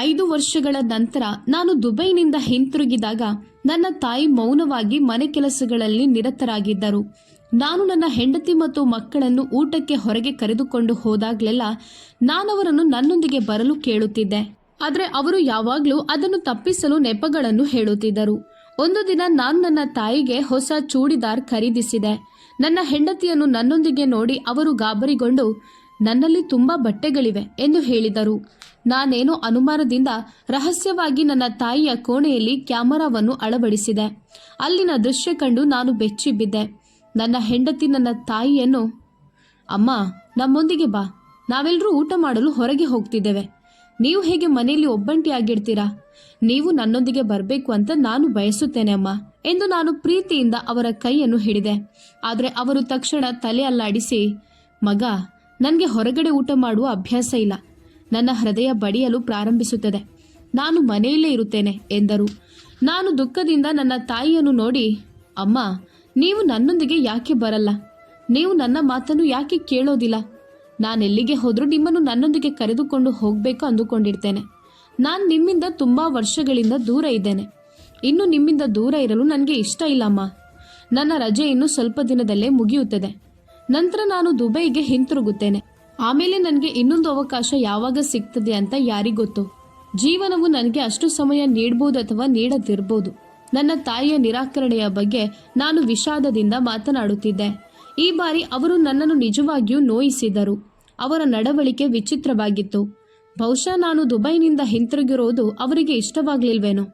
ಐದು ವರ್ಷಗಳ ನಂತರ ನಾನು ದುಬೈನಿಂದ ಹಿಂತಿರುಗಿದಾಗ ನನ್ನ ತಾಯಿ ಮೌನವಾಗಿ ಮನೆ ಕೆಲಸಗಳಲ್ಲಿ ನಿರತರಾಗಿದ್ದರು. ನಾನು ನನ್ನ ಹೆಂಡತಿ ಮತ್ತು ಮಕ್ಕಳನ್ನು ಊಟಕ್ಕೆ ಹೊರಗೆ ಕರೆದುಕೊಂಡು ಹೋದಾಗಲೆಲ್ಲ ನಾನವರನ್ನು ನನ್ನೊಂದಿಗೆ ಬರಲು ಕೇಳುತ್ತಿದ್ದೆ. ಆದರೆ ಅವರು ಯಾವಾಗಲೂ ಅದನ್ನು ತಪ್ಪಿಸಲು ನೆಪಗಳನ್ನು ಹೇಳುತ್ತಿದ್ದರು. ಒಂದು ದಿನ ನಾನು ನನ್ನ ತಾಯಿಗೆ ಹೊಸ ಚೂಡಿದಾರ್ ಖರೀದಿಸಿದೆ. ನನ್ನ ಹೆಂಡತಿಯನ್ನು ನನ್ನೊಂದಿಗೆ ನೋಡಿ ಅವರು ಗಾಬರಿಗೊಂಡು, ನನ್ನಲ್ಲಿ ತುಂಬಾ ಬಟ್ಟೆಗಳಿವೆ ಎಂದು ಹೇಳಿದರು. ನಾನೇನೋ ಅನುಮಾನದಿಂದ ರಹಸ್ಯವಾಗಿ ನನ್ನ ತಾಯಿಯ ಕೋಣೆಯಲ್ಲಿ ಕ್ಯಾಮರಾವನ್ನು ಅಳವಡಿಸಿದೆ. ಅಲ್ಲಿನ ದೃಶ್ಯ ಕಂಡು ನಾನು ಬೆಚ್ಚಿಬಿದ್ದೆ ನನ್ನ ಹೆಂಡತಿ ನನ್ನ ತಾಯಿಯನ್ನು, ಅಮ್ಮ, ನಮ್ಮೊಂದಿಗೆ ಬಾ. ನಾವೆಲ್ಲರೂ ಊಟ ಮಾಡಲು ಹೊರಗೆ ಹೋಗ್ತಿದ್ದೇವೆ. ನೀವು ಹೇಗೆ ಮನೆಯಲ್ಲಿ ಒಬ್ಬಂಟಿಯಾಗಿರ್ತೀರಾ ನೀವು ನನ್ನೊಂದಿಗೆ ಬರಬೇಕು ಅಂತ ನಾನು ಬಯಸುತ್ತೇನೆ, ಅಮ್ಮ, ಎಂದು ನಾನು ಪ್ರೀತಿಯಿಂದ ಅವರ ಕೈಯನ್ನು ಹಿಡಿದೆ. ಆದರೆ ಅವರು ತಕ್ಷಣ ತಲೆ ಅಲ್ಲಾಡಿಸಿ, ಮಗ, ನನಗೆ ಹೊರಗಡೆ ಊಟ ಮಾಡುವ ಅಭ್ಯಾಸ ಇಲ್ಲ. ನನ್ನ ಹೃದಯ ಬಡಿಯಲು ಪ್ರಾರಂಭಿಸುತ್ತದೆ. ನಾನು ಮನೆಯಲ್ಲೇ ಇರುತ್ತೇನೆ, ಎಂದರು. ನಾನು ದುಃಖದಿಂದ ನನ್ನ ತಾಯಿಯನ್ನು ನೋಡಿ, ಅಮ್ಮ, ನೀವು ನನ್ನೊಂದಿಗೆ ಯಾಕೆ ಬರಲ್ಲ? ನೀವು ನನ್ನ ಮಾತನ್ನು ಯಾಕೆ ಕೇಳೋದಿಲ್ಲ? ನಾನೆಲ್ಲಿಗೆ ಹೋದರೂ ನಿಮ್ಮನ್ನು ನನ್ನೊಂದಿಗೆ ಕರೆದುಕೊಂಡು ಹೋಗಬೇಕು ಅಂದುಕೊಂಡಿರ್ತೇನೆ. ನಾನು ನಿಮ್ಮಿಂದ ತುಂಬ ವರ್ಷಗಳಿಂದ ದೂರ ಇದ್ದೇನೆ. ಇನ್ನು ನಿಮ್ಮಿಂದ ದೂರ ಇರಲು ನನಗೆ ಇಷ್ಟ ಇಲ್ಲಮ್ಮ ನನ್ನ ರಜೆ ಇನ್ನು ಸ್ವಲ್ಪ ದಿನದಲ್ಲೇ ಮುಗಿಯುತ್ತದೆ. ನಂತರ ನಾನು ದುಬೈಗೆ ಹಿಂತಿರುಗುತ್ತೇನೆ. ಆಮೇಲೆ ನನಗೆ ಇನ್ನೊಂದು ಅವಕಾಶ ಯಾವಾಗ ಸಿಗ್ತದೆ ಅಂತ ಯಾರಿಗೊತ್ತು ಜೀವನವು ನನಗೆ ಅಷ್ಟು ಸಮಯ ನೀಡಬಹುದು ಅಥವಾ ನೀಡದಿರಬಹುದು ನನ್ನ ತಾಯಿಯ ನಿರಾಕರಣೆಯ ಬಗ್ಗೆ ನಾನು ವಿಷಾದದಿಂದ ಮಾತನಾಡುತ್ತಿದ್ದೆ. ಈ ಬಾರಿ ಅವರು ನನ್ನನ್ನು ನಿಜವಾಗಿಯೂ ನೋಯಿಸಿದರು. ಅವರ ನಡವಳಿಕೆ ವಿಚಿತ್ರವಾಗಿತ್ತು. ಬಹುಶಃ ನಾನು ದುಬೈನಿಂದ ಹಿಂತಿರುಗಿರುವುದು ಅವರಿಗೆ ಇಷ್ಟವಾಗಲಿಲ್ವೇನೋ?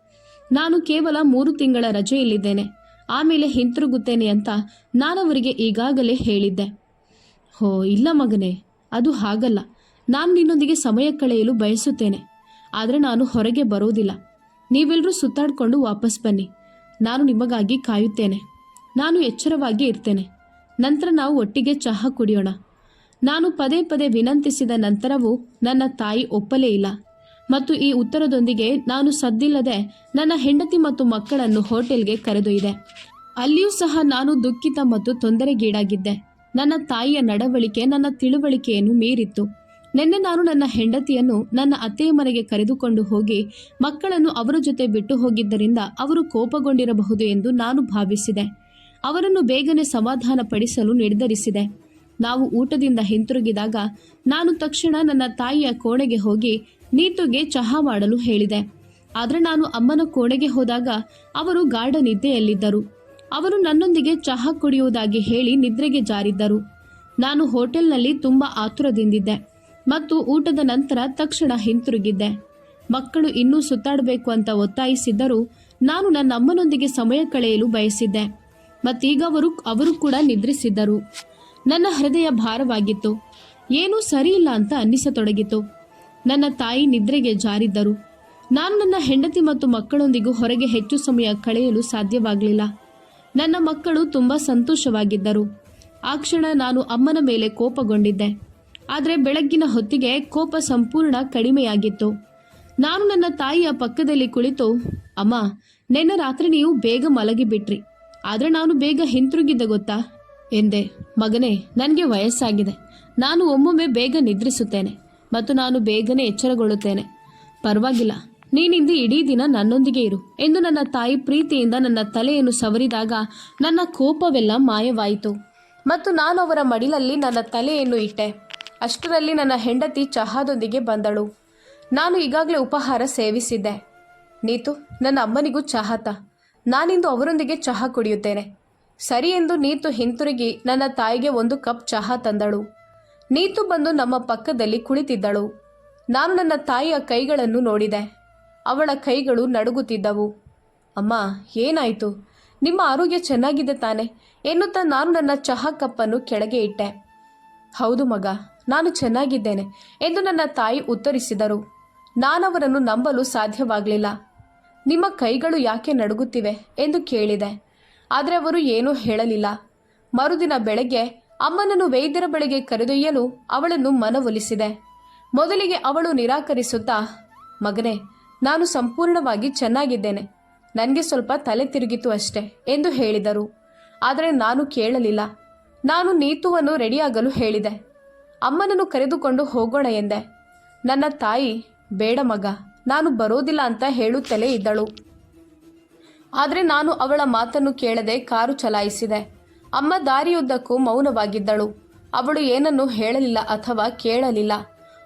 ನಾನು ಕೇವಲ ಮೂರು ತಿಂಗಳ ರಜೆಯಲ್ಲಿದ್ದೇನೆ. ಆಮೇಲೆ ಹಿಂತಿರುಗುತ್ತೇನೆ ಅಂತ ನಾನವರಿಗೆ ಈಗಾಗಲೇ ಹೇಳಿದ್ದೆ. ಹೋ, ಇಲ್ಲ ಮಗನೇ. ಅದು ಹಾಗಲ್ಲ. ನಾನು ನಿನ್ನೊಂದಿಗೆ ಸಮಯ ಕಳೆಯಲು ಬಯಸುತ್ತೇನೆ. ಆದರೆ ನಾನು ಹೊರಗೆ ಬರೋದಿಲ್ಲ ನೀವೆಲ್ಲರೂ ಸುತ್ತಾಡಿಕೊಂಡು ವಾಪಸ್ ಬನ್ನಿ. ನಾನು ನಿಮಗಾಗಿ ಕಾಯುತ್ತೇನೆ. ನಾನು ಎಚ್ಚರವಾಗಿ ಇರ್ತೇನೆ. ನಂತರ ನಾವು ಒಟ್ಟಿಗೆ ಚಹಾ ಕುಡಿಯೋಣ. ನಾನು ಪದೇ ಪದೇ ವಿನಂತಿಸಿದ ನಂತರವೂ ನನ್ನ ತಾಯಿ ಒಪ್ಪಲೇ ಇಲ್ಲ. ಮತ್ತು ಈ ಉತ್ತರದೊಂದಿಗೆ ನಾನು ಸದ್ದಿಲ್ಲದೆ ನನ್ನ ಹೆಂಡತಿ ಮತ್ತು ಮಕ್ಕಳನ್ನು ಹೋಟೆಲ್ಗೆ ಕರೆದೊಯ್ದೆ. ಅಲ್ಲಿಯೂ ಸಹ ನಾನು ದುಃಖಿತ ಮತ್ತು ತೊಂದರೆಗೀಡಾಗಿದ್ದೆ. ನನ್ನ ತಾಯಿಯ ನಡವಳಿಕೆ, ನನ್ನ ತಿಳುವಳಿಕೆಯನ್ನು ಮೀರಿತ್ತು. ನಿನ್ನೆ ನಾನು ನನ್ನ ಹೆಂಡತಿಯನ್ನು ನನ್ನ ಅತ್ತೆಯ ಮನೆಗೆ ಕರೆದುಕೊಂಡು ಹೋಗಿ ಮಕ್ಕಳನ್ನು ಅವರ ಜೊತೆ ಬಿಟ್ಟು ಹೋಗಿದ್ದರಿಂದ ಅವರು ಕೋಪಗೊಂಡಿರಬಹುದು ಎಂದು ನಾನು ಭಾವಿಸಿದೆ. ಅವರನ್ನು ಬೇಗನೆ ಸಮಾಧಾನ ಪಡಿಸಲು ನಿರ್ಧರಿಸಿದೆ. ನಾವು ಊಟದಿಂದ ಹಿಂತಿರುಗಿದಾಗ ನಾನು ತಕ್ಷಣ ನನ್ನ ತಾಯಿಯ ಕೋಣೆಗೆ ಹೋಗಿ ನೀತುಗೆ ಚಹಾ ಮಾಡಲು ಹೇಳಿದೆ. ಆದರೆ ನಾನು ಅಮ್ಮನ ಕೋಣೆಗೆ ಹೋದಾಗ ಅವರು ಗಾಢ ನಿದ್ದೆಯಲ್ಲಿದ್ದರು. ಅವರು ನನ್ನೊಂದಿಗೆ ಚಹಾ ಕುಡಿಯುವುದಾಗಿ ಹೇಳಿ ನಿದ್ರೆಗೆ ಜಾರಿದ್ದರು. ನಾನು ಹೋಟೆಲ್ನಲ್ಲಿ ತುಂಬ ಆತುರದಿಂದಿದ್ದೆ ಮತ್ತು ಊಟದ ನಂತರ ತಕ್ಷಣ ಹಿಂತಿರುಗಿದ್ದೆ. ಮಕ್ಕಳು ಇನ್ನೂ ಸುತ್ತಾಡಬೇಕು ಅಂತ ಒತ್ತಾಯಿಸಿದ್ದರೂ ನಾನು ನನ್ನ ಅಮ್ಮನೊಂದಿಗೆ ಸಮಯ ಕಳೆಯಲು ಬಯಸಿದ್ದೆ. ಮತ್ತೀಗ ಅವರು ಅವರು ಕೂಡ ನಿದ್ರಿಸಿದ್ದರು. ನನ್ನ ಹೃದಯ ಭಾರವಾಗಿತ್ತು. ಏನೂ ಸರಿಯಿಲ್ಲ ಅಂತ ಅನ್ನಿಸತೊಡಗಿತು. ನನ್ನ ತಾಯಿ ನಿದ್ರೆಗೆ ಜಾರಿದ್ದರು. ನಾನು ನನ್ನ ಹೆಂಡತಿ ಮತ್ತು ಮಕ್ಕಳೊಂದಿಗೂ ಹೊರಗೆ ಹೆಚ್ಚು ಸಮಯ ಕಳೆಯಲು ಸಾಧ್ಯವಾಗಲಿಲ್ಲ. ನನ್ನ ಮಕ್ಕಳು ತುಂಬ ಸಂತೋಷವಾಗಿದ್ದರು. ಆ ಕ್ಷಣ ನಾನು ಅಮ್ಮನ ಮೇಲೆ ಕೋಪಗೊಂಡಿದ್ದೆ. ಆದರೆ ಬೆಳಗ್ಗಿನ ಹೊತ್ತಿಗೆ ಕೋಪ ಸಂಪೂರ್ಣ ಕಡಿಮೆಯಾಗಿತ್ತು. ನಾನು ನನ್ನ ತಾಯಿಯ ಪಕ್ಕದಲ್ಲಿ ಕುಳಿತು, ಅಮ್ಮ, ನಿನ್ನ ರಾತ್ರಿ ನೀವು ಬೇಗ ಮಲಗಿಬಿಟ್ರಿ. ಆದರೆ ನಾನು ಬೇಗ ಹಿಂತಿರುಗಿದ್ದೆ ಗೊತ್ತಾ? ಎಂದೆ. ಮಗನೇ, ನನಗೆ ವಯಸ್ಸಾಗಿದೆ. ನಾನು ಒಮ್ಮೊಮ್ಮೆ ಬೇಗ ನಿದ್ರಿಸುತ್ತೇನೆ ಮತ್ತು ನಾನು ಬೇಗನೆ ಎಚ್ಚರಗೊಳ್ಳುತ್ತೇನೆ. ಪರವಾಗಿಲ್ಲ. ನೀನಿಂದು ಇಡೀ ದಿನ ನನ್ನೊಂದಿಗೆ ಇರು ಎಂದು ನನ್ನ ತಾಯಿ ಪ್ರೀತಿಯಿಂದ ನನ್ನ ತಲೆಯನ್ನು ಸವರಿದಾಗ ನನ್ನ ಕೋಪವೆಲ್ಲ ಮಾಯವಾಯಿತು. ಮತ್ತು ನಾನು ಅವರ ಮಡಿಲಲ್ಲಿ ನನ್ನ ತಲೆಯನ್ನು ಇಟ್ಟೆ. ಅಷ್ಟರಲ್ಲಿ ನನ್ನ ಹೆಂಡತಿ ಚಹಾದೊಂದಿಗೆ ಬಂದಳು. ನಾನು ಈಗಾಗಲೇ ಉಪಹಾರ ಸೇವಿಸಿದ್ದೆ. ನೀತು, ನನ್ನ ಅಮ್ಮನಿಗೂ ಚಹಾ ನಾನಿಂದು ಅವರೊಂದಿಗೆ ಚಹಾ ಕುಡಿಯುತ್ತೇನೆ. ಸರಿ ಎಂದು ನೀತು ಹಿಂತಿರುಗಿ ನನ್ನ ತಾಯಿಗೆ ಒಂದು ಕಪ್ ಚಹಾ ತಂದಳು. ನೀತು ಬಂದು ನಮ್ಮ ಪಕ್ಕದಲ್ಲಿ ಕುಳಿತಿದ್ದಳು. ನಾನು ನನ್ನ ತಾಯಿಯ ಕೈಗಳನ್ನು ನೋಡಿದೆ. ಅವಳ ಕೈಗಳು ನಡುಗುತ್ತಿದ್ದವು. ಅಮ್ಮ, ಏನಾಯಿತು? ನಿಮ್ಮ ಆರೋಗ್ಯ ಚೆನ್ನಾಗಿದೆ ತಾನೆ? ಎನ್ನುತ್ತಾ ನಾನು ನನ್ನ ಚಹಾ ಕಪ್ಪನ್ನು ಕೆಳಗೆ ಇಟ್ಟೆ. ಹೌದು ಮಗ, ನಾನು ಚೆನ್ನಾಗಿದ್ದೇನೆ ಎಂದು ನನ್ನ ತಾಯಿ ಉತ್ತರಿಸಿದರು. ನಾನವರನ್ನು ನಂಬಲು ಸಾಧ್ಯವಾಗಲಿಲ್ಲ. ನಿಮ್ಮ ಕೈಗಳು ಯಾಕೆ ನಡುಗುತ್ತಿವೆ ಎಂದು ಕೇಳಿದೆ. ಆದರೆ ಅವರು ಏನೂ ಹೇಳಲಿಲ್ಲ. ಮರುದಿನ ಬೆಳಗ್ಗೆ ಅಮ್ಮನನ್ನು ವೈದ್ಯರ ಬಳಿಗೆ ಕರೆದೊಯ್ಯಲು ಅವಳನ್ನು ಮನವೊಲಿಸಿದೆ. ಮೊದಲಿಗೆ ಅವಳು ನಿರಾಕರಿಸುತ್ತಾ, ಮಗನೇ ನಾನು ಸಂಪೂರ್ಣವಾಗಿ ಚೆನ್ನಾಗಿದ್ದೇನೆ. ನನಗೆ ಸ್ವಲ್ಪ ತಲೆ ತಿರುಗಿತು ಅಷ್ಟೆ ಎಂದು ಹೇಳಿದರು. ಆದರೆ ನಾನು ಕೇಳಲಿಲ್ಲ. ನಾನು ನೀತುವನ್ನು ರೆಡಿಯಾಗಲು ಹೇಳಿದೆ. ಅಮ್ಮನನ್ನು ಕರೆದುಕೊಂಡು ಹೋಗೋಣ ಎಂದೆ. ನನ್ನ ತಾಯಿ, ಬೇಡ ಮಗ, ನಾನು ಬರೋದಿಲ್ಲ ಅಂತ ಹೇಳುತ್ತಲೇ ಇದ್ದಳು. ಆದರೆ ನಾನು ಅವಳ ಮಾತನ್ನು ಕೇಳದೆ ಕಾರು ಚಲಾಯಿಸಿದೆ. ಅಮ್ಮ ದಾರಿಯುದ್ದಕ್ಕೂ ಮೌನವಾಗಿದ್ದಳು. ಅವಳು ಏನನ್ನೂ ಹೇಳಲಿಲ್ಲ ಅಥವಾ ಕೇಳಲಿಲ್ಲ.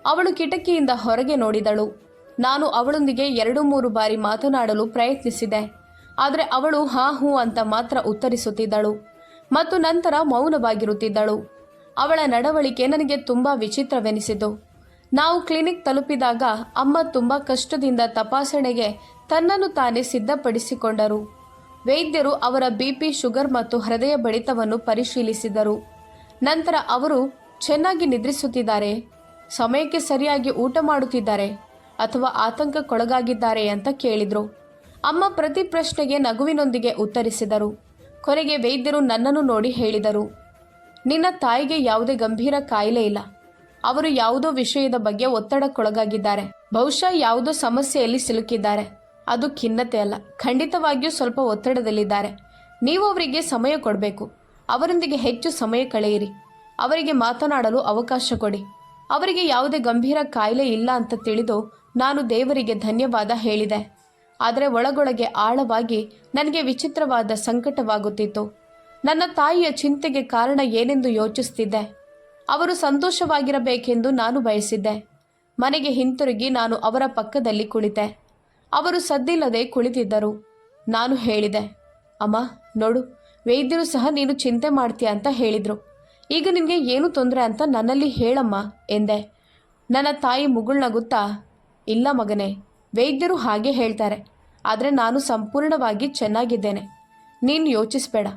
ಅವಳು ಕಿಟಕಿಯಿಂದ ಹೊರಗೆ ನೋಡಿದಳು. ನಾನು ಅವಳೊಂದಿಗೆ ಎರಡು ಮೂರು ಬಾರಿ ಮಾತನಾಡಲು ಪ್ರಯತ್ನಿಸಿದೆ. ಆದರೆ ಅವಳು ಹಾ ಹೂ ಅಂತ ಮಾತ್ರ ಉತ್ತರಿಸುತ್ತಿದ್ದಳು ಮತ್ತು ನಂತರ ಮೌನವಾಗಿರುತ್ತಿದ್ದಳು. ಅವಳ ನಡವಳಿಕೆ ನನಗೆ ತುಂಬ ವಿಚಿತ್ರವೆನಿಸಿತು. ನಾವು ಕ್ಲಿನಿಕ್ ತಲುಪಿದಾಗ ಅಮ್ಮ ತುಂಬ ಕಷ್ಟದಿಂದ ತಪಾಸಣೆಗೆ ತನ್ನನ್ನು ತಾನೇ ಸಿದ್ಧಪಡಿಸಿಕೊಂಡರು. ವೈದ್ಯರು ಅವರ ಬಿಪಿ ಶುಗರ್ ಮತ್ತು ಹೃದಯ ಬಡಿತವನ್ನು ಪರಿಶೀಲಿಸಿದರು. ನಂತರ ಅವರು, ಚೆನ್ನಾಗಿ ನಿದ್ರಿಸುತ್ತಿದ್ದಾರೆ. ಸಮಯಕ್ಕೆ ಸರಿಯಾಗಿ ಊಟ ಮಾಡುತ್ತಿದ್ದಾರೆ. ಅಥವಾ ಆತಂಕಕ್ಕೊಳಗಾಗಿದ್ದಾರೆ ಅಂತ ಕೇಳಿದರು. ಅಮ್ಮ ಪ್ರತಿ ಪ್ರಶ್ನೆಗೆ ನಗುವಿನೊಂದಿಗೆ ಉತ್ತರಿಸಿದರು. ಕೊನೆಗೆ ವೈದ್ಯರು ನನ್ನನ್ನು ನೋಡಿ ಹೇಳಿದರು. ನಿನ್ನ ತಾಯಿಗೆ ಯಾವುದೇ ಗಂಭೀರ ಕಾಯಿಲೆ ಇಲ್ಲ. ಅವರು ಯಾವುದೋ ವಿಷಯದ ಬಗ್ಗೆ ಒತ್ತಡಕ್ಕೊಳಗಾಗಿದ್ದಾರೆ. ಬಹುಶಃ ಯಾವುದೋ ಸಮಸ್ಯೆಯಲ್ಲಿ ಸಿಲುಕಿದ್ದಾರೆ. ಅದು ಖಿನ್ನತೆ ಅಲ್ಲ. ಖಂಡಿತವಾಗಿಯೂ ಸ್ವಲ್ಪ ಒತ್ತಡದಲ್ಲಿದ್ದಾರೆ. ನೀವು ಅವರಿಗೆ ಸಮಯ ಕೊಡಬೇಕು. ಅವರೊಂದಿಗೆ ಹೆಚ್ಚು ಸಮಯ ಕಳೆಯಿರಿ. ಅವರಿಗೆ ಮಾತನಾಡಲು ಅವಕಾಶ ಕೊಡಿ. ಅವರಿಗೆ ಯಾವುದೇ ಗಂಭೀರ ಕಾಯಿಲೆ ಇಲ್ಲ ಅಂತ ತಿಳಿದು ನಾನು ದೇವರಿಗೆ ಧನ್ಯವಾದ ಹೇಳಿದೆ. ಆದರೆ ಒಳಗೊಳಗೆ ಆಳವಾಗಿ ನನಗೆ ವಿಚಿತ್ರವಾದ ಸಂಕಟವಾಗುತ್ತಿತ್ತು. ನನ್ನ ತಾಯಿಯ ಚಿಂತೆಗೆ ಕಾರಣ ಏನೆಂದು ಯೋಚಿಸುತ್ತಿದ್ದೆ ಅವರು ಸಂತೋಷವಾಗಿರಬೇಕೆಂದು ನಾನು ಬಯಸಿದ್ದೆ. ಮನೆಗೆ ಹಿಂತಿರುಗಿ ನಾನು ಅವರ ಪಕ್ಕದಲ್ಲಿ ಕುಳಿತೆ. ಅವರು ಸದ್ದಿಲ್ಲದೆ ಕುಳಿತಿದ್ದರು. ನಾನು ಹೇಳಿದೆ, ಅಮ್ಮ, ನೋಡು, ವೈದ್ಯರು ಸಹ ನೀನು ಚಿಂತೆ ಮಾಡ್ತೀಯ ಅಂತ ಹೇಳಿದರು. ಈಗ ನಿನಗೆ ಏನು ತೊಂದರೆ ಅಂತ ನನ್ನಲ್ಲಿ ಹೇಳಮ್ಮ ಎಂದೆ. ನನ್ನ ತಾಯಿ ಮುಗುಳ್ನಗುತ್ತಾ ಇಲ್ಲ ಮಗನೇ, ವೈದ್ಯರು ಹಾಗೆ ಹೇಳ್ತಾರೆ. ಆದರೆ ನಾನು ಸಂಪೂರ್ಣವಾಗಿ ಚೆನ್ನಾಗಿದ್ದೇನೆ. ನೀನು ಯೋಚಿಸಬೇಡ.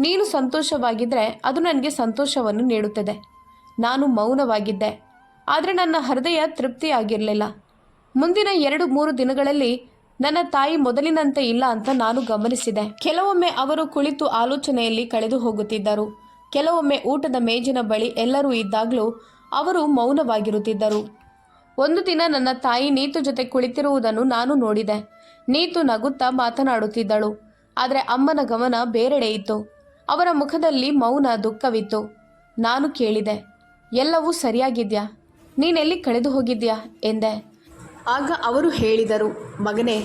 ನೀನು ಸಂತೋಷವಾಗಿದ್ದರೆ ಅದು ನನಗೆ ಸಂತೋಷವನ್ನು ನೀಡುತ್ತದೆ. ನಾನು ಮೌನವಾಗಿದ್ದೆ. ಆದರೆ ನನ್ನ ಹೃದಯ ತೃಪ್ತಿಯಾಗಿರಲಿಲ್ಲ. ಮುಂದಿನ ಎರಡು ಮೂರು ದಿನಗಳಲ್ಲಿ ನನ್ನ ತಾಯಿ ಮೊದಲಿನಂತೆ ಇಲ್ಲ ಅಂತ ನಾನು ಗಮನಿಸಿದೆ. ಕೆಲವೊಮ್ಮೆ ಅವರು ಕುಳಿತು ಆಲೋಚನೆಯಲ್ಲಿ ಕಳೆದು ಹೋಗುತ್ತಿದ್ದರು. ಕೆಲವೊಮ್ಮೆ ಊಟದ ಮೇಜಿನ ಬಳಿ ಎಲ್ಲರೂ ಇದ್ದಾಗಲೂ ಅವರು ಮೌನವಾಗಿರುತ್ತಿದ್ದರು. ಒಂದು ದಿನ ನನ್ನ ತಾಯಿ ನೀತು ಜೊತೆ ಕುಳಿತಿರುವುದನ್ನು ನಾನು ನೋಡಿದೆ. ನೀತು ನಗುತ್ತಾ ಮಾತನಾಡುತ್ತಿದ್ದಳು. ಆದರೆ ಅಮ್ಮನ ಗಮನ ಬೇರೆಡೆ ಇತ್ತು. ಅವರ ಮುಖದಲ್ಲಿ ಮೌನ ದುಃಖವಿತ್ತು. ನಾನು ಕೇಳಿದೆ, ಎಲ್ಲವೂ ಸರಿಯಾಗಿದ್ಯಾ? ನೀನೆಲ್ಲಿ ಕಳೆದು ಹೋಗಿದ್ಯಾ? ಎಂದೆ. ಆಗ ಅವರು ಹೇಳಿದರು, ಮಗನೇ,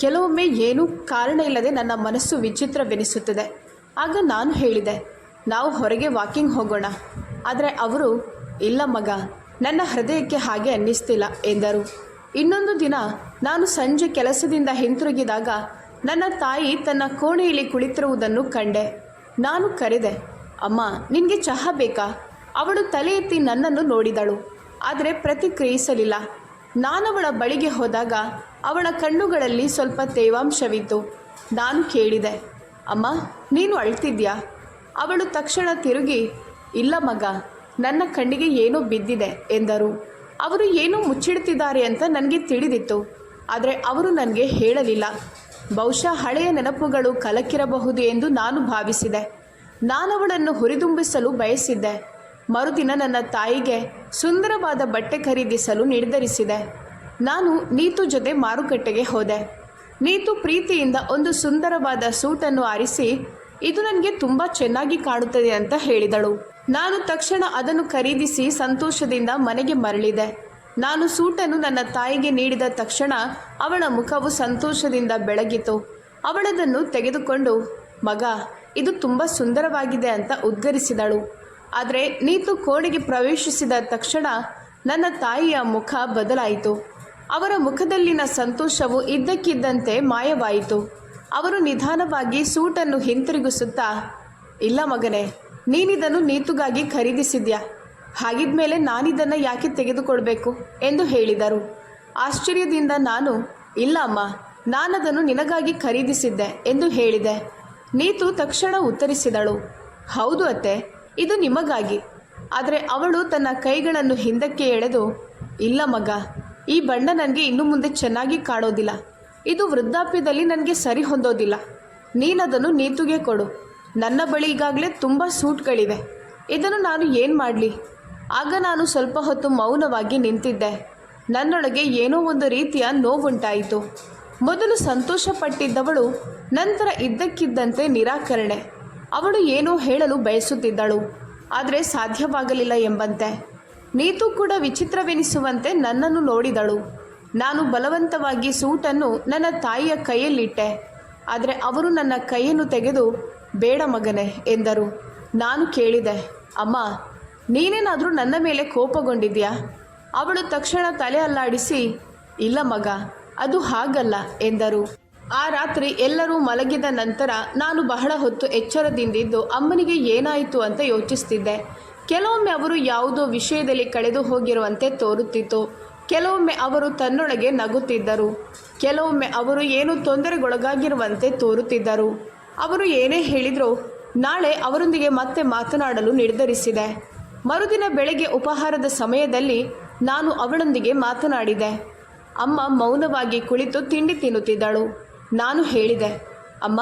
ಕೆಲವೊಮ್ಮೆ ಏನೂ ಕಾರಣ ಇಲ್ಲದೆ ನನ್ನ ಮನಸ್ಸು ವಿಚಿತ್ರವೆನಿಸುತ್ತದೆ. ಆಗ ನಾನು ಹೇಳಿದೆ, ನಾವು ಹೊರಗೆ ವಾಕಿಂಗ್ ಹೋಗೋಣ. ಆದರೆ ಅವರು, ಇಲ್ಲ ಮಗ ನನ್ನ ಹೃದಯಕ್ಕೆ ಹಾಗೆ ಅನ್ನಿಸ್ತಿಲ್ಲ ಎಂದರು. ಇನ್ನೊಂದು ದಿನ ನಾನು ಸಂಜೆ ಕೆಲಸದಿಂದ ಹಿಂತಿರುಗಿದಾಗ ನನ್ನ ತಾಯಿ ತನ್ನ ಕೋಣೆಯಲ್ಲಿ ಕುಳಿತಿರುವುದನ್ನು ಕಂಡೆ. ನಾನು ಕರೆದೆ, ಅಮ್ಮ, ನಿನಗೆ ಚಹಾ ಬೇಕಾ? ಅವಳು ತಲೆ ಎತ್ತಿ ನನ್ನನ್ನು ನೋಡಿದಳು. ಆದರೆ ಪ್ರತಿಕ್ರಿಯಿಸಲಿಲ್ಲ. ನಾನವಳ ಬಳಿಗೆ ಹೋದಾಗ ಅವಳ ಕಣ್ಣುಗಳಲ್ಲಿ ಸ್ವಲ್ಪ ತೇವಾಂಶವಿತ್ತು. ನಾನು ಕೇಳಿದೆ, ಅಮ್ಮ, ನೀನು ಅಳ್ತಿದ್ಯಾ? ಅವಳು ತಕ್ಷಣ ತಿರುಗಿ, ಇಲ್ಲ ಮಗ ನನ್ನ ಕಣ್ಣಿಗೆ ಏನೋ ಬಿದ್ದಿದೆ ಎಂದರು. ಅವರು ಏನೋ ಮುಚ್ಚಿಡುತ್ತಿದ್ದಾರೆ ಅಂತ ನನಗೆ ತಿಳಿದಿತ್ತು. ಆದರೆ ಅವರು ನನಗೆ ಹೇಳಲಿಲ್ಲ. ಬಹುಶಃ ಹಳೆಯ ನೆನಪುಗಳು ಕಲಕಿರಬಹುದು ಎಂದು ನಾನು ಭಾವಿಸಿದೆ. ನಾನವಳನ್ನು ಹುರಿದುಂಬಿಸಲು ಬಯಸಿದ್ದೆ. ಮರುದಿನ ನನ್ನ ತಾಯಿಗೆ ಸುಂದರವಾದ ಬಟ್ಟೆ ಖರೀದಿಸಲು ನಿರ್ಧರಿಸಿದೆ. ನಾನು ನೀತು ಜೊತೆ ಮಾರುಕಟ್ಟೆಗೆ ಹೋದೆ. ನೀತು ಪ್ರೀತಿಯಿಂದ ಒಂದು ಸುಂದರವಾದ ಸೂಟನ್ನು ಆರಿಸಿ, ಇದು ನನಗೆ ತುಂಬ ಚೆನ್ನಾಗಿ ಕಾಣುತ್ತದೆ ಅಂತ ಹೇಳಿದಳು. ನಾನು ತಕ್ಷಣ ಅದನ್ನು ಖರೀದಿಸಿ ಸಂತೋಷದಿಂದ ಮನೆಗೆ ಮರಳಿದೆ. ನಾನು ಸೂಟನ್ನು ನನ್ನ ತಾಯಿಗೆ ನೀಡಿದ ತಕ್ಷಣ ಅವಳ ಮುಖವು ಸಂತೋಷದಿಂದ ಬೆಳಗಿತು. ಅವಳದನ್ನು ತೆಗೆದುಕೊಂಡು, ಮಗ, ಇದು ತುಂಬ ಸುಂದರವಾಗಿದೆ ಅಂತ ಉದ್ಗರಿಸಿದಳು. ಆದರೆ ನೀತು ಕೋಣೆಗೆ ಪ್ರವೇಶಿಸಿದ ತಕ್ಷಣ ನನ್ನ ತಾಯಿಯ ಮುಖ ಬದಲಾಯಿತು. ಅವರ ಮುಖದಲ್ಲಿನ ಸಂತೋಷವು ಇದ್ದಕ್ಕಿದ್ದಂತೆ ಮಾಯವಾಯಿತು. ಅವರು ನಿಧಾನವಾಗಿ ಸೂಟನ್ನು ಹಿಂತಿರುಗಿಸುತ್ತಾ, ಇಲ್ಲ ಮಗನೇ ನೀನಿದನ್ನು ನೀತುಗಾಗಿ ಖರೀದಿಸಿದ್ಯಾ? ಹಾಗಿದ್ಮೇಲೆ ನಾನಿದನ್ನು ಯಾಕೆ ತೆಗೆದುಕೊಳ್ಬೇಕು ಎಂದು ಹೇಳಿದರು. ಆಶ್ಚರ್ಯದಿಂದ ನಾನು, ಇಲ್ಲ ಅಮ್ಮ, ನಾನದನ್ನು ನಿನಗಾಗಿ ಖರೀದಿಸಿದ್ದೆ ಎಂದು ಹೇಳಿದೆ. ನೀತು ತಕ್ಷಣ ಉತ್ತರಿಸಿದಳು, ಹೌದು ಅತ್ತೆ, ಇದು ನಿಮಗಾಗಿ. ಆದರೆ ಅವಳು ತನ್ನ ಕೈಗಳನ್ನು ಹಿಂದಕ್ಕೆ ಎಳೆದು, ಇಲ್ಲ ಮಗ, ಈ ಬಣ್ಣ ನನಗೆ ಇನ್ನು ಮುಂದೆ ಚೆನ್ನಾಗಿ ಕಾಣೋದಿಲ್ಲ. ಇದು ವೃದ್ಧಾಪ್ಯದಲ್ಲಿ ನನಗೆ ಸರಿ ಹೊಂದೋದಿಲ್ಲ ನೀನದನ್ನು ನೀತುಗೆ ಕೊಡು. ನನ್ನ ಬಳಿ ಈಗಾಗಲೇ ತುಂಬ ಸೂಟ್ಗಳಿವೆ. ಇದನ್ನು ನಾನು ಏನು ಮಾಡಲಿ? ಆಗ ನಾನು ಸ್ವಲ್ಪ ಹೊತ್ತು ಮೌನವಾಗಿ ನಿಂತಿದ್ದೆ. ನನ್ನೊಳಗೆ ಏನೋ ಒಂದು ರೀತಿಯ ನೋವುಂಟಾಯಿತು. ಮೊದಲು ಸಂತೋಷಪಟ್ಟಿದ್ದವಳು, ನಂತರ ಇದ್ದಕ್ಕಿದ್ದಂತೆ ನಿರಾಕರಣೆ. ಅವಳು ಏನೋ ಹೇಳಲು ಬಯಸುತ್ತಿದ್ದಳು, ಆದರೆ ಸಾಧ್ಯವಾಗಲಿಲ್ಲ ಎಂಬಂತೆ. ನೀತು ಕೂಡ ವಿಚಿತ್ರವೆನಿಸುವಂತೆ ನನ್ನನ್ನು ನೋಡಿದಳು. ನಾನು ಬಲವಂತವಾಗಿ ಸೂಟನ್ನು ನನ್ನ ತಾಯಿಯ ಕೈಯಲ್ಲಿಟ್ಟೆ. ಆದರೆ ಅವರು ನನ್ನ ಕೈಯನ್ನು ತೆಗೆದು ಬೇಡ ಮಗನೇ ಎಂದರು. ನಾನು ಕೇಳಿದೆ, ಅಮ್ಮ, ನೀನೇನಾದರೂ ನನ್ನ ಮೇಲೆ ಕೋಪಗೊಂಡಿದ್ಯಾ? ಅವಳು ತಕ್ಷಣ ತಲೆ ಅಲ್ಲಾಡಿಸಿ, ಇಲ್ಲ ಮಗ, ಅದು ಹಾಗಲ್ಲ ಎಂದರು. ಆ ರಾತ್ರಿ ಎಲ್ಲರೂ ಮಲಗಿದ ನಂತರ ನಾನು ಬಹಳ ಹೊತ್ತು ಎಚ್ಚರದಿಂದಿದ್ದು ಅಮ್ಮನಿಗೆ ಏನಾಯಿತು ಅಂತ ಯೋಚಿಸ್ತಿದ್ದೆ. ಕೆಲವೊಮ್ಮೆ ಅವರು ಯಾವುದೋ ವಿಷಯದಲ್ಲಿ ಕಳೆದು ಹೋಗಿರುವಂತೆ ತೋರುತ್ತಿತ್ತು. ಕೆಲವೊಮ್ಮೆ ಅವರು ತನ್ನೊಳಗೆ ನಗುತ್ತಿದ್ದರು. ಕೆಲವೊಮ್ಮೆ ಅವರು ಏನೂ ತೊಂದರೆಗೊಳಗಾಗಿರುವಂತೆ ತೋರುತ್ತಿದ್ದರು. ಅವರು ಏನೇ ಹೇಳಿದರೂ ನಾಳೆ ಅವರೊಂದಿಗೆ ಮತ್ತೆ ಮಾತನಾಡಲು ನಿರ್ಧರಿಸಿದೆ. ಮರುದಿನ ಬೆಳಗ್ಗೆ ಉಪಹಾರದ ಸಮಯದಲ್ಲಿ ನಾನು ಅವಳೊಂದಿಗೆ ಮಾತನಾಡಿದೆ. ಅಮ್ಮ ಮೌನವಾಗಿ ಕುಳಿತು ತಿಂಡಿ ತಿನ್ನುತ್ತಿದ್ದಳು. ನಾನು ಹೇಳಿದೆ, ಅಮ್ಮ,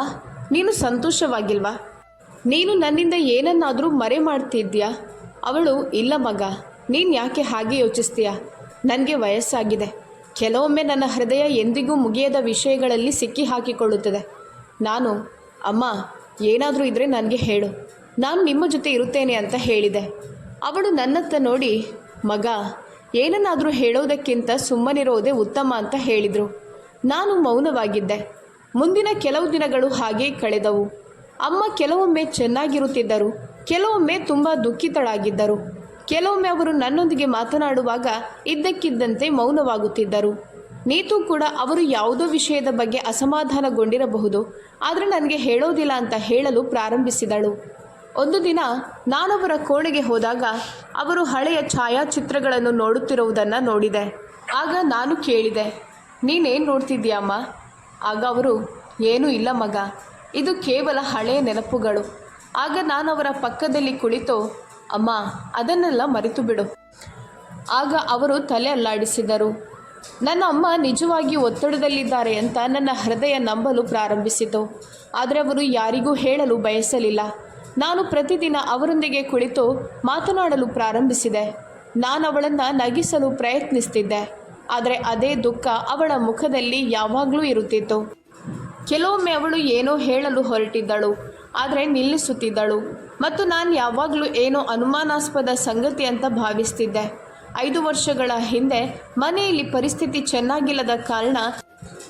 ನೀನು ಸಂತೋಷವಾಗಿಲ್ವಾ? ನೀನು ನನ್ನಿಂದ ಏನನ್ನಾದರೂ ಮರೆ ಮಾಡ್ತಿದ್ಯಾ ಅವಳು, ಇಲ್ಲ ಮಗ, ನೀನು ಯಾಕೆ ಹಾಗೆ ಯೋಚಿಸ್ತೀಯ? ನನಗೆ ವಯಸ್ಸಾಗಿದೆ. ಕೆಲವೊಮ್ಮೆ ನನ್ನ ಹೃದಯ ಎಂದಿಗೂ ಮುಗಿಯದ ವಿಷಯಗಳಲ್ಲಿ ಸಿಕ್ಕಿ ಹಾಕಿಕೊಳ್ಳುತ್ತದೆ ನಾನು ಅಮ್ಮ, ಏನಾದರೂ ಇದ್ದರೆ ನನಗೆ ಹೇಳು. ನಾನು ನಿಮ್ಮ ಜೊತೆ ಇರುತ್ತೇನೆ ಅಂತ ಹೇಳಿದೆ. ಅವಳು ನನ್ನತ್ತ ನೋಡಿ, ಮಗ, ಏನನ್ನಾದರೂ ಹೇಳೋದಕ್ಕಿಂತ ಸುಮ್ಮನಿರೋದೇ ಉತ್ತಮ ಅಂತ ಹೇಳಿದರು. ನಾನು ಮೌನವಾಗಿದ್ದೆ. ಮುಂದಿನ ಕೆಲವು ದಿನಗಳು ಹಾಗೇ ಕಳೆದವು. ಅಮ್ಮ ಕೆಲವೊಮ್ಮೆ ಚೆನ್ನಾಗಿರುತ್ತಿದ್ದರು, ಕೆಲವೊಮ್ಮೆ ತುಂಬ ದುಃಖಿತಳಾಗಿದ್ದರು. ಕೆಲವೊಮ್ಮೆ ಅವರು ನನ್ನೊಂದಿಗೆ ಮಾತನಾಡುವಾಗ ಇದ್ದಕ್ಕಿದ್ದಂತೆ ಮೌನವಾಗುತ್ತಿದ್ದರು. ನೀತು ಕೂಡ ಅವರು ಯಾವುದೋ ವಿಷಯದ ಬಗ್ಗೆ ಅಸಮಾಧಾನಗೊಂಡಿರಬಹುದು. ಆದರೆ ನನಗೆ ಹೇಳೋದಿಲ್ಲ ಅಂತ ಹೇಳಲು ಪ್ರಾರಂಭಿಸಿದಳು. ಒಂದು ದಿನ ನಾನವರ ಕೋಣೆಗೆ ಹೋದಾಗ ಅವರು ಹಳೆಯ ಛಾಯಾಚಿತ್ರಗಳನ್ನು ನೋಡುತ್ತಿರುವುದನ್ನು ನೋಡಿದೆ. ಆಗ ನಾನು ಕೇಳಿದೆ, ನೀನೇನು ನೋಡ್ತಿದ್ದೀಯಮ್ಮ ಆಗ ಅವರು, ಏನೂ ಇಲ್ಲ ಮಗ, ಇದು ಕೇವಲ ಹಳೆಯ ನೆನಪುಗಳು. ಆಗ ನಾನು ಅವರ ಪಕ್ಕದಲ್ಲಿ ಕುಳಿತು, ಅಮ್ಮ, ಅದನ್ನೆಲ್ಲ ಮರೆತು ಬಿಡು ಆಗ ಅವರು ತಲೆ ಅಲ್ಲಾಡಿಸಿದರು. ನನ್ನ ಅಮ್ಮ ನಿಜವಾಗಿ ಒತ್ತಡದಲ್ಲಿದ್ದಾರೆ ಅಂತ ನನ್ನ ಹೃದಯ ನಂಬಲು ಪ್ರಾರಂಭಿಸಿತು. ಆದರೆ ಅವರು ಯಾರಿಗೂ ಹೇಳಲು ಬಯಸಲಿಲ್ಲ. ನಾನು ಪ್ರತಿದಿನ ಅವರೊಂದಿಗೆ ಕುಳಿತು ಮಾತನಾಡಲು ಪ್ರಾರಂಭಿಸಿದೆ. ನಾನು ಅವಳನ್ನು ನಗಿಸಲು ಪ್ರಯತ್ನಿಸ್ತಿದ್ದೆ. ಆದರೆ ಅದೇ ದುಃಖ ಅವಳ ಮುಖದಲ್ಲಿ ಯಾವಾಗಲೂ ಇರುತ್ತಿತ್ತು. ಕೆಲವೊಮ್ಮೆ ಅವಳು ಏನೋ ಹೇಳಲು ಹೊರಟಿದ್ದಳು, ಆದರೆ ನಿಲ್ಲಿಸುತ್ತಿದ್ದಳು. ಮತ್ತು ನಾನು ಯಾವಾಗಲೂ ಏನೋ ಅನುಮಾನಾಸ್ಪದ ಸಂಗತಿ ಅಂತ ಭಾವಿಸ್ತಿದ್ದೆ. ಐದು ವರ್ಷಗಳ ಹಿಂದೆ ಮನೆಯಲ್ಲಿ ಪರಿಸ್ಥಿತಿ ಚೆನ್ನಾಗಿಲ್ಲದ ಕಾರಣ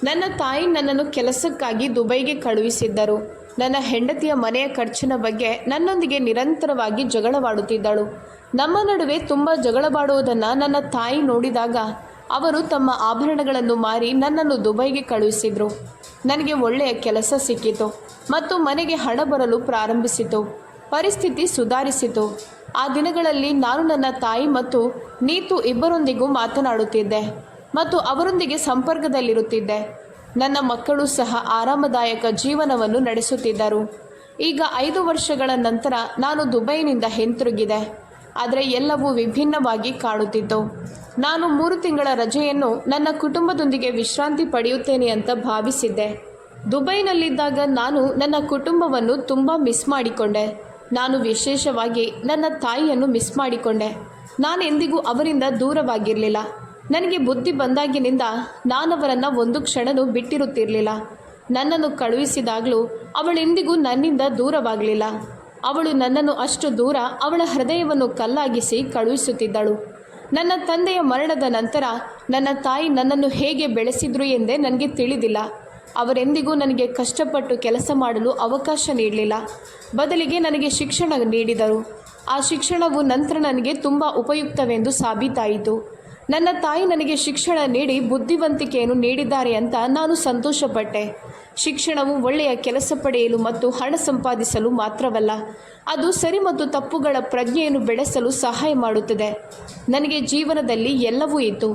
ನನ್ನ ತಾಯಿ ನನ್ನನ್ನು ಕೆಲಸಕ್ಕಾಗಿ ದುಬೈಗೆ ಕಳುಹಿಸಿದ್ದರು. ನನ್ನ ಹೆಂಡತಿಯ ಮನೆಯ ಖರ್ಚಿನ ಬಗ್ಗೆ ನನ್ನೊಂದಿಗೆ ನಿರಂತರವಾಗಿ ಜಗಳವಾಡುತ್ತಿದ್ದಳು. ನಮ್ಮ ನಡುವೆ ತುಂಬ ಜಗಳವಾಡುವುದನ್ನು ನನ್ನ ತಾಯಿ ನೋಡಿದಾಗ ಅವರು ತಮ್ಮ ಆಭರಣಗಳನ್ನು ಮಾರಿ ನನ್ನನ್ನು ದುಬೈಗೆ ಕಳುಹಿಸಿದರು. ನನಗೆ ಒಳ್ಳೆಯ ಕೆಲಸ ಸಿಕ್ಕಿತು ಮತ್ತು ಮನೆಗೆ ಹಣ ಬರಲು ಪ್ರಾರಂಭಿಸಿತು. ಪರಿಸ್ಥಿತಿ ಸುಧಾರಿಸಿತು. ಆ ದಿನಗಳಲ್ಲಿ ನಾನು ನನ್ನ ತಾಯಿ ಮತ್ತು ನೀತು ಇಬ್ಬರೊಂದಿಗೂ ಮಾತನಾಡುತ್ತಿದ್ದೆ ಮತ್ತು ಅವರೊಂದಿಗೆ ಸಂಪರ್ಕದಲ್ಲಿರುತ್ತಿದ್ದೆ. ನನ್ನ ಮಕ್ಕಳು ಸಹ ಆರಾಮದಾಯಕ ಜೀವನವನ್ನು ನಡೆಸುತ್ತಿದ್ದರು. ಈಗ ಐದು ವರ್ಷಗಳ ನಂತರ ನಾನು ದುಬೈನಿಂದ ಹಿಂತಿರುಗಿದೆ. ಆದರೆ ಎಲ್ಲವೂ ವಿಭಿನ್ನವಾಗಿ ಕಾಣುತ್ತಿತ್ತು ನಾನು ಮೂರು ತಿಂಗಳ ರಜೆಯನ್ನು ನನ್ನ ಕುಟುಂಬದೊಂದಿಗೆ ವಿಶ್ರಾಂತಿ ಪಡೆಯುತ್ತೇನೆ ಅಂತ ಭಾವಿಸಿದ್ದೆ. ದುಬೈನಲ್ಲಿದ್ದಾಗ ನಾನು ನನ್ನ ಕುಟುಂಬವನ್ನು ತುಂಬ ಮಿಸ್ ಮಾಡಿಕೊಂಡೆ. ನಾನು ವಿಶೇಷವಾಗಿ ನನ್ನ ತಾಯಿಯನ್ನು ಮಿಸ್ ಮಾಡಿಕೊಂಡೆ. ನಾನು ಎಂದಿಗೂ ಅವರಿಂದ ದೂರವಾಗಿರಲಿಲ್ಲ. ನನಗೆ ಬುದ್ಧಿ ಬಂದಾಗಿನಿಂದ ನಾನವರನ್ನು ಒಂದು ಕ್ಷಣನೂ ಬಿಟ್ಟಿರುತ್ತಿರಲಿಲ್ಲ. ನನ್ನನ್ನು ಕಳುಹಿಸಿದಾಗಲೂ ಅವಳೆಂದಿಗೂ ನನ್ನಿಂದ ದೂರವಾಗಲಿಲ್ಲ. ಅವಳು ನನ್ನನ್ನು ಅಷ್ಟು ದೂರ ಅವಳ ಹೃದಯವನ್ನು ಕಲ್ಲಾಗಿಸಿ ಕಳುಹಿಸುತ್ತಿದ್ದಳು. ನನ್ನ ತಂದೆಯ ಮರಣದ ನಂತರ ನನ್ನ ತಾಯಿ ನನ್ನನ್ನು ಹೇಗೆ ಬೆಳೆಸಿದ್ರು ಎಂದೇ ನನಗೆ ತಿಳಿದಿಲ್ಲ. ಅವರೆಂದಿಗೂ ನನಗೆ ಕಷ್ಟಪಟ್ಟು ಕೆಲಸ ಮಾಡಲು ಅವಕಾಶ ನೀಡಲಿಲ್ಲ. ಬದಲಿಗೆ ನನಗೆ ಶಿಕ್ಷಣ ನೀಡಿದರು. ಆ ಶಿಕ್ಷಣವು ನಂತರ ನನಗೆ ತುಂಬ ಉಪಯುಕ್ತವೆಂದು ಸಾಬೀತಾಯಿತು. ನನ್ನ ತಾಯಿ ನನಗೆ ಶಿಕ್ಷಣ ನೀಡಿ ಬುದ್ಧಿವಂತಿಕೆಯನ್ನು ನೀಡಿದ್ದಾರೆ ಅಂತ ನಾನು ಸಂತೋಷಪಟ್ಟೆ. ಶಿಕ್ಷಣವು ಒಳ್ಳೆಯ ಕೆಲಸ ಪಡೆಯಲು ಮತ್ತು ಹಣ ಸಂಪಾದಿಸಲು ಮಾತ್ರವಲ್ಲ, ಅದು ಸರಿ ಮತ್ತು ತಪ್ಪುಗಳ ಪ್ರಜ್ಞೆಯನ್ನು ಬೆಳೆಸಲು ಸಹಾಯ ಮಾಡುತ್ತದೆ. ನನಗೆ ಜೀವನದಲ್ಲಿ ಎಲ್ಲವೂ ಇತ್ತು.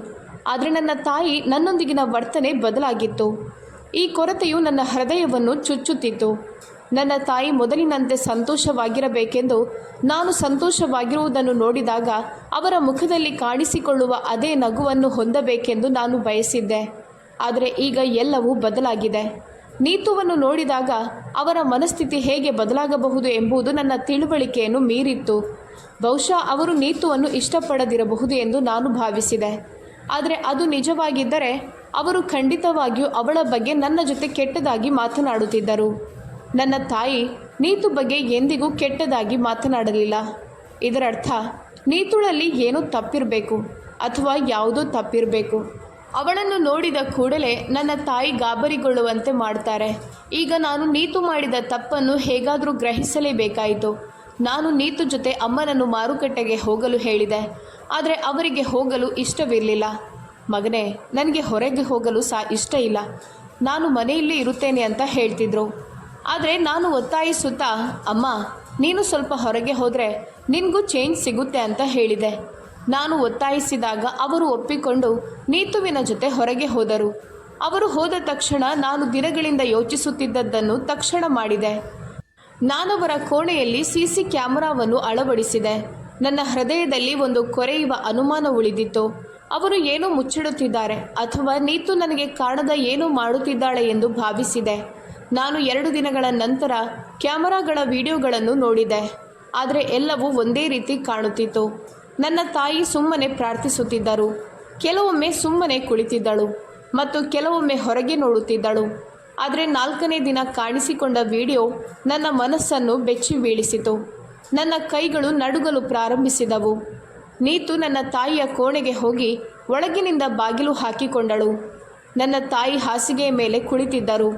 ಆದರೆ ನನ್ನ ತಾಯಿ ನನ್ನೊಂದಿಗಿನ ವರ್ತನೆ ಬದಲಾಗಿತ್ತು. ಈ ಕೊರತೆಯು ನನ್ನ ಹೃದಯವನ್ನು ಚುಚ್ಚುತ್ತಿತ್ತು. ನನ್ನ ತಾಯಿ ಮೊದಲಿನಂತೆ ಸಂತೋಷವಾಗಿರಬೇಕೆಂದು ನಾನು ಸಂತೋಷವಾಗಿರುವುದನ್ನು ನೋಡಿದಾಗ ಅವರ ಮುಖದಲ್ಲಿ ಕಾಣಿಸಿಕೊಳ್ಳುವ ಅದೇ ನಗುವನ್ನು ಹೊಂದಬೇಕೆಂದು ನಾನು ಬಯಸಿದ್ದೆ. ಆದರೆ ಈಗ ಎಲ್ಲವೂ ಬದಲಾಗಿದೆ. ನೀತುವನ್ನು ನೋಡಿದಾಗ ಅವರ ಮನಸ್ಥಿತಿ ಹೇಗೆ ಬದಲಾಗಬಹುದು ಎಂಬುದು ನನ್ನ ತಿಳುವಳಿಕೆಯನ್ನು ಮೀರಿತ್ತು. ಬಹುಶಃ ಅವರು ನೀತುವನ್ನು ಇಷ್ಟಪಡದಿರಬಹುದು ಎಂದು ನಾನು ಭಾವಿಸಿದೆ. ಆದರೆ ಅದು ನಿಜವಾಗಿದ್ದರೆ ಅವರು ಖಂಡಿತವಾಗಿಯೂ ಅವಳ ಬಗ್ಗೆ ನನ್ನ ಜೊತೆ ಕೆಟ್ಟದಾಗಿ ಮಾತನಾಡುತ್ತಿದ್ದರು. ನನ್ನ ತಾಯಿ ನೀತು ಬಗ್ಗೆ ಎಂದಿಗೂ ಕೆಟ್ಟದಾಗಿ ಮಾತನಾಡಲಿಲ್ಲ. ಇದರರ್ಥ, ನೀತುಳಲ್ಲಿ ಏನೋ ತಪ್ಪಿರಬೇಕು ಅಥವಾ ಯಾವುದೋ ತಪ್ಪಿರಬೇಕು. ಅವಳನ್ನು ನೋಡಿದ ಕೂಡಲೇ ನನ್ನ ತಾಯಿ ಗಾಬರಿಗೊಳ್ಳುವಂತೆ ಮಾಡ್ತಾರೆ. ಈಗ ನಾನು ನೀತು ಮಾಡಿದ ತಪ್ಪನ್ನು ಹೇಗಾದರೂ ಗ್ರಹಿಸಲೇಬೇಕಾಯಿತು. ನಾನು ನೀತು ಜೊತೆ ಅಮ್ಮನನ್ನು ಮಾರುಕಟ್ಟೆಗೆ ಹೋಗಲು ಹೇಳಿದೆ. ಆದರೆ ಅವರಿಗೆ ಹೋಗಲು ಇಷ್ಟವಿರಲಿಲ್ಲ. ಮಗನೇ, ನನಗೆ ಹೊರಗೆ ಹೋಗಲು ಸಹ ಇಷ್ಟ ಇಲ್ಲ. ನಾನು ಮನೆಯಲ್ಲಿ ಇರುತ್ತೇನೆ ಅಂತ ಹೇಳ್ತಿದ್ರು. ಆದರೆ ನಾನು ಒತ್ತಾಯಿಸುತ್ತಾ, ಅಮ್ಮ, ನೀನು ಸ್ವಲ್ಪ ಹೊರಗೆ ಹೋದರೆ ನಿನಗೂ ಚೇಂಜ್ ಸಿಗುತ್ತೆ ಅಂತ ಹೇಳಿದೆ. ನಾನು ಒತ್ತಾಯಿಸಿದಾಗ ಅವರು ಒಪ್ಪಿಕೊಂಡು ನೀತುವಿನ ಜೊತೆ ಹೊರಗೆ ಹೋದರು. ಅವರು ಹೋದ ತಕ್ಷಣ ನಾನು ದಿನಗಳಿಂದ ಯೋಚಿಸುತ್ತಿದ್ದದ್ದನ್ನು ತಕ್ಷಣ ಮಾಡಿದೆ. ನಾನವರ ಕೋಣೆಯಲ್ಲಿ ಸಿ ಸಿ ಕ್ಯಾಮರಾವನ್ನು ಅಳವಡಿಸಿದೆ. ನನ್ನ ಹೃದಯದಲ್ಲಿ ಒಂದು ಕೊರೆಯುವ ಅನುಮಾನ ಉಳಿದಿತ್ತು. ಅವರು ಏನೋ ಮುಚ್ಚಿಡುತ್ತಿದ್ದಾರೆ ಅಥವಾ ನೀತು ನನಗೆ ಕಾಣದ ಏನು ಮಾಡುತ್ತಿದ್ದಾಳೆ ಎಂದು ಭಾವಿಸಿದೆ. ನಾನು ಎರಡು ದಿನಗಳ ನಂತರ ಕ್ಯಾಮರಾಗಳ ವಿಡಿಯೋಗಳನ್ನು ನೋಡಿದೆ. ಆದರೆ ಎಲ್ಲವೂ ಒಂದೇ ರೀತಿ ಕಾಣುತ್ತಿತ್ತು. ನನ್ನ ತಾಯಿ ಸುಮ್ಮನೆ ಪ್ರಾರ್ಥಿಸುತ್ತಿದ್ದರು. ಕೆಲವೊಮ್ಮೆ ಸುಮ್ಮನೆ ಕುಳಿತಿದ್ದಳು ಮತ್ತು ಕೆಲವೊಮ್ಮೆ ಹೊರಗೆ ನೋಡುತ್ತಿದ್ದಳು. ಆದರೆ ನಾಲ್ಕನೇ ದಿನ ಕಾಣಿಸಿಕೊಂಡ ವಿಡಿಯೋ ನನ್ನ ಮನಸ್ಸನ್ನು ಬೆಚ್ಚಿ ಬೀಳಿಸಿತು ನನ್ನ ಕೈಗಳು ನಡುಗಲು ಪ್ರಾರಂಭಿಸಿದವು. ನೀತು ನನ್ನ ತಾಯಿಯ ಕೋಣೆಗೆ ಹೋಗಿ ಒಳಗಿನಿಂದ ಬಾಗಿಲು ಹಾಕಿಕೊಂಡಳು. ನನ್ನ ತಾಯಿ ಹಾಸಿಗೆಯ ಮೇಲೆ ಕುಳಿತಿದ್ದರು.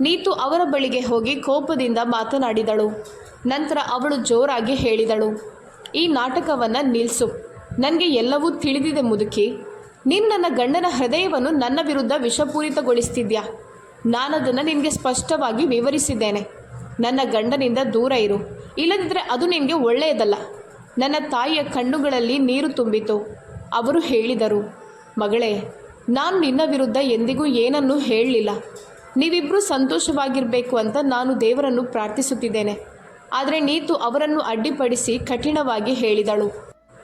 ನೀತು ಅವರ ಬಳಿಗೆ ಹೋಗಿ ಕೋಪದಿಂದ ಮಾತನಾಡಿದಳು. ನಂತರ ಅವಳು ಜೋರಾಗಿ ಹೇಳಿದಳು, ಈ ನಾಟಕವನ್ನು ನಿಲ್ಲಿಸು ನನಗೆ ಎಲ್ಲವೂ ತಿಳಿದಿದೆ ಮುದುಕಿ. ನೀನು ನನ್ನ ಗಂಡನ ಹೃದಯವನ್ನು ನನ್ನ ವಿರುದ್ಧ ವಿಷಪೂರಿತಗೊಳಿಸ್ತಿದ್ಯಾ? ನಾನದನ್ನು ನಿನಗೆ ಸ್ಪಷ್ಟವಾಗಿ ವಿವರಿಸಿದ್ದೇನೆ. ನನ್ನ ಗಂಡನಿಂದ ದೂರ ಇರು. ಇಲ್ಲದಿದ್ದರೆ ಅದು ನಿನಗೆ ಒಳ್ಳೆಯದಲ್ಲ. ನನ್ನ ತಾಯಿಯ ಕಣ್ಣುಗಳಲ್ಲಿ ನೀರು ತುಂಬಿತು. ಅವರು ಹೇಳಿದರು, ಮಗಳೇ, ನಾನು ನಿನ್ನ ವಿರುದ್ಧ ಎಂದಿಗೂ ಏನನ್ನೂ ಹೇಳಲಿಲ್ಲ. ನೀವಿಬ್ಬರೂ ಸಂತೋಷವಾಗಿರಬೇಕು ಅಂತ ನಾನು ದೇವರನ್ನು ಪ್ರಾರ್ಥಿಸುತ್ತಿದ್ದೇನೆ. ಆದರೆ ನೀತು ಅವರನ್ನು ಅಡ್ಡಿಪಡಿಸಿ ಕಠಿಣವಾಗಿ ಹೇಳಿದಳು.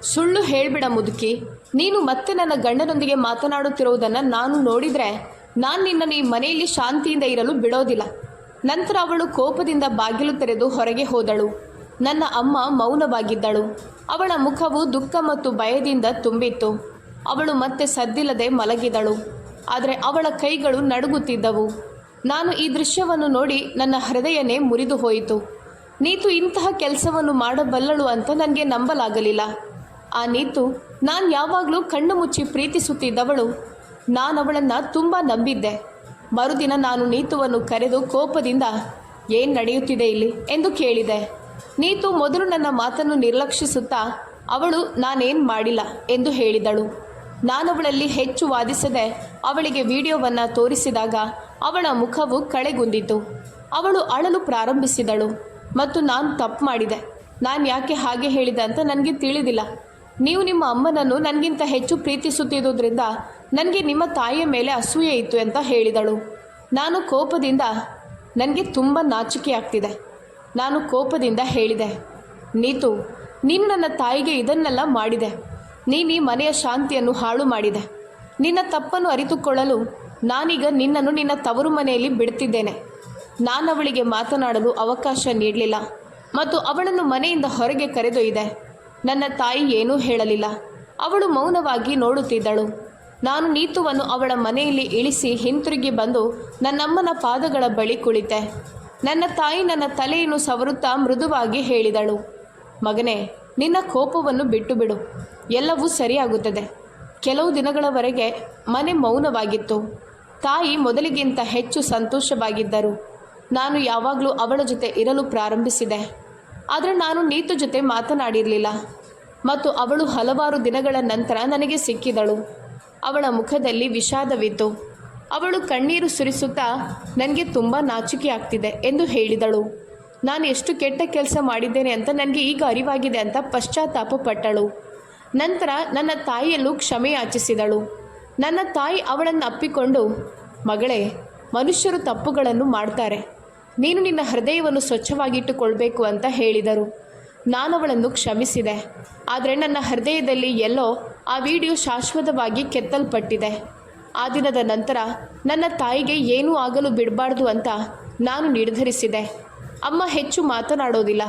ಸುಳ್ಳು ಹೇಳ್ಬಿಡ ಮುದುಕಿ, ನೀನು ಮತ್ತೆ ನನ್ನ ಗಂಡನೊಂದಿಗೆ ಮಾತನಾಡುತ್ತಿರುವುದನ್ನು ನಾನು ನೋಡಿದರೆ ನಾನು ನಿನ್ನನ್ನು ಈ ಮನೆಯಲ್ಲಿ ಶಾಂತಿಯಿಂದ ಇರಲು ಬಿಡೋದಿಲ್ಲ. ನಂತರ ಅವಳು ಕೋಪದಿಂದ ಬಾಗಿಲು ತೆರೆದು ಹೊರಗೆ ಹೋದಳು. ನನ್ನ ಅಮ್ಮ ಮೌನವಾಗಿದ್ದಳು. ಅವಳ ಮುಖವು ದುಃಖ ಮತ್ತು ಭಯದಿಂದ ತುಂಬಿತ್ತು. ಅವಳು ಮತ್ತೆ ಸದ್ದಿಲ್ಲದೆ ಮಲಗಿದಳು. ಆದರೆ ಅವಳ ಕೈಗಳು ನಡುಗುತ್ತಿದ್ದವು. ನಾನು ಈ ದೃಶ್ಯವನ್ನು ನೋಡಿ ನನ್ನ ಹೃದಯನೇ ಮುರಿದು ಹೋಯಿತು. ನೀತು ಇಂತಹ ಕೆಲಸವನ್ನು ಮಾಡಬಲ್ಲಳು ಅಂತ ನನಗೆ ನಂಬಲಾಗಲಿಲ್ಲ. ಆ ನೀತು, ನಾನು ಯಾವಾಗಲೂ ಕಣ್ಣು ಮುಚ್ಚಿ ಪ್ರೀತಿಸುತ್ತಿದ್ದವಳು. ನಾನು ಅವಳನ್ನು ತುಂಬ ನಂಬಿದ್ದೆ. ಮರುದಿನ ನಾನು ನೀತುವನ್ನು ಕರೆದು ಕೋಪದಿಂದ, ಏನು ನಡೆಯುತ್ತಿದೆ ಇಲ್ಲಿ? ಎಂದು ಕೇಳಿದೆ. ನೀತು ಮೊದಲು ನನ್ನ ಮಾತನ್ನು ನಿರ್ಲಕ್ಷಿಸುತ್ತಾ, ಅವಳು ನಾನೇನು ಮಾಡಿಲ್ಲ ಎಂದು ಹೇಳಿದಳು. ನಾನವಳಲ್ಲಿ ಹೆಚ್ಚು ವಾದಿಸದೆ ಅವಳಿಗೆ ವಿಡಿಯೋವನ್ನು ತೋರಿಸಿದಾಗ ಅವಳ ಮುಖವು ಕಳೆಗುಂದಿತು. ಅವಳು ಅಳಲು ಪ್ರಾರಂಭಿಸಿದಳು ಮತ್ತು ನಾನು ತಪ್ಪು ಮಾಡಿದೆ. ನಾನು ಯಾಕೆ ಹಾಗೆ ಹೇಳಿದೆ ಅಂತ ನನಗೆ ತಿಳಿದಿಲ್ಲ. ನೀವು ನಿಮ್ಮ ಅಮ್ಮನನ್ನು ನನಗಿಂತ ಹೆಚ್ಚು ಪ್ರೀತಿಸುತ್ತಿದ್ದುದರಿಂದ ನನಗೆ ನಿಮ್ಮ ತಾಯಿಯ ಮೇಲೆ ಅಸೂಯೆ ಇತ್ತು ಅಂತ ಹೇಳಿದಳು. ನಾನು ಕೋಪದಿಂದ, ನನಗೆ ತುಂಬ ನಾಚಿಕೆ ಆಗ್ತಿದೆ ನಾನು ಕೋಪದಿಂದ ಹೇಳಿದೆ, ನೀತು, ನೀನು ನನ್ನ ತಾಯಿಗೆ ಇದನ್ನೆಲ್ಲ ಮಾಡಿದೆ. ನೀನು ಮನೆಯ ಶಾಂತಿಯನ್ನು ಹಾಳು ಮಾಡಿದೆ. ನಿನ್ನ ತಪ್ಪನ್ನು ಅರಿತುಕೊಳ್ಳಲು ನಾನೀಗ ನಿನ್ನನ್ನು ನಿನ್ನ ತವರು ಮನೆಯಲ್ಲಿ ಬಿಡ್ತಿದ್ದೇನೆ. ನಾನು ಅವಳಿಗೆ ಮಾತನಾಡಲು ಅವಕಾಶ ನೀಡಲಿಲ್ಲ ಮತ್ತು ಅವಳನ್ನು ಮನೆಯಿಂದ ಹೊರಗೆ ಕರೆದೊಯ್ದೆ. ನನ್ನ ತಾಯಿ ಏನೂ ಹೇಳಲಿಲ್ಲ. ಅವಳು ಮೌನವಾಗಿ ನೋಡುತ್ತಿದ್ದಳು. ನಾನು ನೀತುವನ್ನು ಅವಳ ಮನೆಯಲ್ಲಿ ಇಳಿಸಿ ಹಿಂತಿರುಗಿ ಬಂದು ನನ್ನಮ್ಮನ ಪಾದಗಳ ಬಳಿ ಕುಳಿತೆ. ನನ್ನ ತಾಯಿ ನನ್ನ ತಲೆಯನ್ನು ಸವರುತ್ತಾ ಮೃದುವಾಗಿ ಹೇಳಿದಳು. ಮಗನೇ, ನಿನ್ನ ಕೋಪವನ್ನು ಬಿಟ್ಟು ಬಿಡು ಎಲ್ಲವೂ ಸರಿಯಾಗುತ್ತದೆ. ಕೆಲವು ದಿನಗಳವರೆಗೆ ಮನೆ ಮೌನವಾಗಿತ್ತು. ತಾಯಿ ಮೊದಲಿಗಿಂತ ಹೆಚ್ಚು ಸಂತೋಷವಾಗಿದ್ದರು. ನಾನು ಯಾವಾಗಲೂ ಅವಳ ಜೊತೆ ಇರಲು ಪ್ರಾರಂಭಿಸಿದೆ. ಆದರೆ ನಾನು ನೀತು ಜೊತೆ ಮಾತನಾಡಿರಲಿಲ್ಲ. ಮತ್ತು ಅವಳು ಹಲವಾರು ದಿನಗಳ ನಂತರ ನನಗೆ ಸಿಕ್ಕಿದಳು. ಅವಳ ಮುಖದಲ್ಲಿ ವಿಷಾದವಿತ್ತು. ಅವಳು ಕಣ್ಣೀರು ಸುರಿಸುತ್ತಾ ನನಗೆ ತುಂಬ ನಾಚಿಕೆ ಆಗ್ತಿದೆ ಎಂದು ಹೇಳಿದಳು. ನಾನು ಎಷ್ಟು ಕೆಟ್ಟ ಕೆಲಸ ಮಾಡಿದ್ದೇನೆ ಅಂತ ನನಗೆ ಈಗ ಅರಿವಾಗಿದೆ ಅಂತ ಪಶ್ಚಾತ್ತಾಪ ಪಟ್ಟಳು. ನಂತರ ನನ್ನ ತಾಯಿಯಲ್ಲೂ ಕ್ಷಮೆ ಯಾಚಿಸಿದಳು. ನನ್ನ ತಾಯಿ ಅವಳನ್ನು ಅಪ್ಪಿಕೊಂಡು, ಮಗಳೇ, ಮನುಷ್ಯರು ತಪ್ಪುಗಳನ್ನು ಮಾಡ್ತಾರೆ. ನೀನು ನಿನ್ನ ಹೃದಯವನ್ನು ಸ್ವಚ್ಛವಾಗಿಟ್ಟುಕೊಳ್ಬೇಕು ಅಂತ ಹೇಳಿದರು. ನಾನು ಅವಳನ್ನು ಕ್ಷಮಿಸಿದೆ. ಆದರೆ ನನ್ನ ಹೃದಯದಲ್ಲಿ ಎಲ್ಲೋ ಆ ವಿಡಿಯೋ ಶಾಶ್ವತವಾಗಿ ಕೆತ್ತಲ್ಪಟ್ಟಿದೆ. ಆ ದಿನದ ನಂತರ ನನ್ನ ತಾಯಿಗೆ ಏನೂ ಆಗಲು ಬಿಡಬಾರ್ದು ಅಂತ ನಾನು ನಿರ್ಧರಿಸಿದೆ. ಅಮ್ಮ ಹೆಚ್ಚು ಮಾತನಾಡೋದಿಲ್ಲ,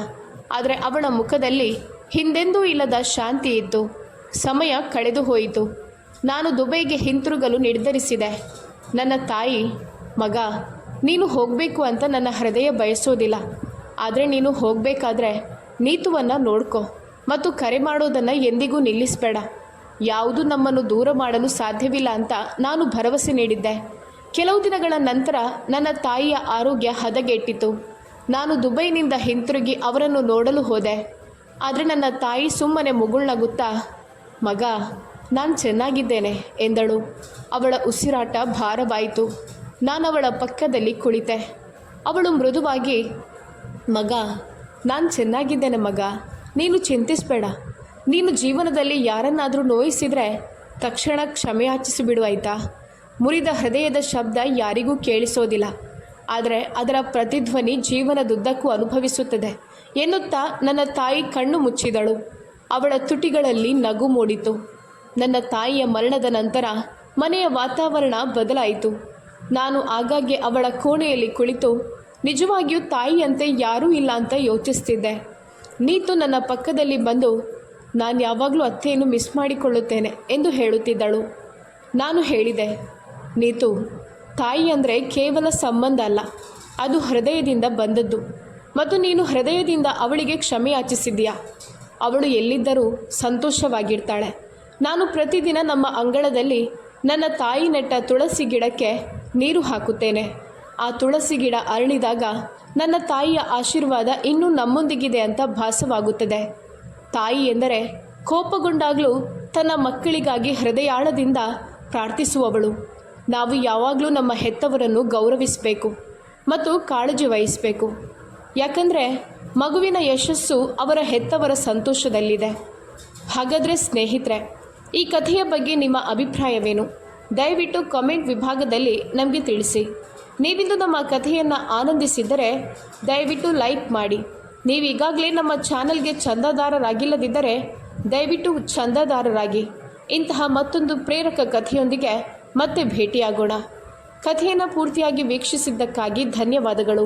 ಆದರೆ ಅವಳ ಮುಖದಲ್ಲಿ ಹಿಂದೆಂದೂ ಇಲ್ಲದ ಶಾಂತಿ ಇತ್ತು. ಸಮಯ ಕಳೆದು ಹೋಯಿತು. ನಾನು ದುಬೈಗೆ ಹಿಂತಿರುಗಲು ನಿರ್ಧರಿಸಿದೆ. ನನ್ನ ತಾಯಿ, ಮಗ, ನೀನು ಹೋಗಬೇಕು ಅಂತ ನನ್ನ ಹೃದಯ ಬಯಸೋದಿಲ್ಲ. ಆದರೆ ನೀನು ಹೋಗಬೇಕಾದ್ರೆ ನೀತುವನ್ನು ನೋಡ್ಕೋ ಮತ್ತು ಕರೆ ಮಾಡೋದನ್ನು ಎಂದಿಗೂ ನಿಲ್ಲಿಸಬೇಡ. ಯಾವುದು ನಮ್ಮನ್ನು ದೂರ ಮಾಡಲು ಸಾಧ್ಯವಿಲ್ಲ ಅಂತ ನಾನು ಭರವಸೆ ನೀಡಿದ್ದೆ. ಕೆಲವು ದಿನಗಳ ನಂತರ ನನ್ನ ತಾಯಿಯ ಆರೋಗ್ಯ ಹದಗೆಟ್ಟಿತು. ನಾನು ದುಬೈನಿಂದ ಹಿಂತಿರುಗಿ ಅವರನ್ನು ನೋಡಲು ಹೋದೆ. ಆದರೆ ನನ್ನ ತಾಯಿ ಸುಮ್ಮನೆ ಮುಗುಳ್ನಗುತ್ತಾ, ಮಗ, ನಾನು ಚೆನ್ನಾಗಿದ್ದೇನೆ, ಎಂದಳು. ಅವಳ ಉಸಿರಾಟ ಭಾರವಾಯಿತು. ನಾನು ಅವಳ ಪಕ್ಕದಲ್ಲಿ ಕುಳಿತೆ. ಅವಳು ಮೃದುವಾಗಿ, ಮಗ, ನಾನು ಚೆನ್ನಾಗಿದ್ದೇನೆ ಮಗ, ನೀನು ಚಿಂತಿಸಬೇಡ. ನೀನು ಜೀವನದಲ್ಲಿ ಯಾರನ್ನಾದರೂ ನೋಯಿಸಿದರೆ ತಕ್ಷಣ ಕ್ಷಮೆಯಾಚಿಸಿ ಆಯಿತಾ? ಮುರಿದ ಹೃದಯದ ಶಬ್ದ ಯಾರಿಗೂ ಕೇಳಿಸೋದಿಲ್ಲ. ಆದರೆ ಅದರ ಪ್ರತಿಧ್ವನಿ ಜೀವನದುದ್ದಕ್ಕೂ ಅನುಭವಿಸುತ್ತದೆ. ಎನ್ನುತ್ತಾ ನನ್ನ ತಾಯಿ ಕಣ್ಣು ಮುಚ್ಚಿದಳು. ಅವಳ ತುಟಿಗಳಲ್ಲಿ ನಗು ಮೂಡಿತು. ನನ್ನ ತಾಯಿಯ ಮರಣದ ನಂತರ ಮನೆಯ ವಾತಾವರಣ ಬದಲಾಯಿತು. ನಾನು ಆಗಾಗ್ಗೆ ಅವಳ ಕೋಣೆಯಲ್ಲಿ ಕುಳಿತು, ನಿಜವಾಗಿಯೂ ತಾಯಿಯಂತೆ ಯಾರೂ ಇಲ್ಲ ಅಂತ ಯೋಚಿಸ್ತಿದ್ದೆ. ನೀತು ನನ್ನ ಪಕ್ಕದಲ್ಲಿ ಬಂದು ನಾನು ಯಾವಾಗಲೂ ಅತ್ತೆಯನ್ನು ಮಿಸ್ ಮಾಡಿಕೊಳ್ಳುತ್ತೇನೆ ಎಂದು ಹೇಳುತ್ತಿದ್ದಳು. ನಾನು ಹೇಳಿದೆ, ನೀತು, ತಾಯಿ ಅಂದರೆ ಕೇವಲ ಸಂಬಂಧ ಅಲ್ಲ, ಅದು ಹೃದಯದಿಂದ ಬಂದದ್ದು. ಮತ್ತು ನೀನು ಹೃದಯದಿಂದ ಅವಳಿಗೆ ಕ್ಷಮೆ ಯಾಚಿಸಿದ್ದೀಯಾ? ಅವಳು ಎಲ್ಲಿದ್ದರೂ ಸಂತೋಷವಾಗಿರ್ತಾಳೆ. ನಾನು ಪ್ರತಿದಿನ ನಮ್ಮ ಅಂಗಳದಲ್ಲಿ ನನ್ನ ತಾಯಿ ನೆಟ್ಟ ತುಳಸಿ ಗಿಡಕ್ಕೆ ನೀರು ಹಾಕುತ್ತೇನೆ. ಆ ತುಳಸಿ ಗಿಡ ಅರಳಿದಾಗ ನನ್ನ ತಾಯಿಯ ಆಶೀರ್ವಾದ ಇನ್ನೂ ನಮ್ಮೊಂದಿಗಿದೆ ಅಂತ ಭಾಸವಾಗುತ್ತದೆ. ತಾಯಿ ಎಂದರೆ ಕೋಪಗೊಂಡಾಗಲೂ ತನ್ನ ಮಕ್ಕಳಿಗಾಗಿ ಹೃದಯಾಳದಿಂದ ಪ್ರಾರ್ಥಿಸುವವಳು. ನಾವು ಯಾವಾಗಲೂ ನಮ್ಮ ಹೆತ್ತವರನ್ನು ಗೌರವಿಸಬೇಕು ಮತ್ತು ಕಾಳಜಿ ವಹಿಸಬೇಕು. ಯಾಕಂದರೆ ಮಗುವಿನ ಯಶಸ್ಸು ಅವರ ಹೆತ್ತವರ ಸಂತೋಷದಲ್ಲಿದೆ. ಹಾಗಾದರೆ ಸ್ನೇಹಿತರೆ, ಈ ಕಥೆಯ ಬಗ್ಗೆ ನಿಮ್ಮ ಅಭಿಪ್ರಾಯವೇನು? ದಯವಿಟ್ಟು ಕಾಮೆಂಟ್ ವಿಭಾಗದಲ್ಲಿ ನಮಗೆ ತಿಳಿಸಿ. ನೀವಿಂದು ನಮ್ಮ ಕಥೆಯನ್ನು ಆನಂದಿಸಿದರೆ ದಯವಿಟ್ಟು ಲೈಕ್ ಮಾಡಿ. ನೀವೀಗಾಗಲೇ ನಮ್ಮ ಚಾನಲ್ಗೆ ಚಂದಾದಾರರಾಗಿಲ್ಲದಿದ್ದರೆ ದಯವಿಟ್ಟು ಚಂದಾದಾರರಾಗಿ ಇಂತಹ ಮತ್ತೊಂದು ಪ್ರೇರಕ ಕಥೆಯೊಂದಿಗೆ ಮತ್ತೆ ಭೇಟಿಯಾಗೋಣ. ಕಥೆಯನ್ನು ಪೂರ್ತಿಯಾಗಿ ವೀಕ್ಷಿಸಿದ್ದಕ್ಕಾಗಿ ಧನ್ಯವಾದಗಳು.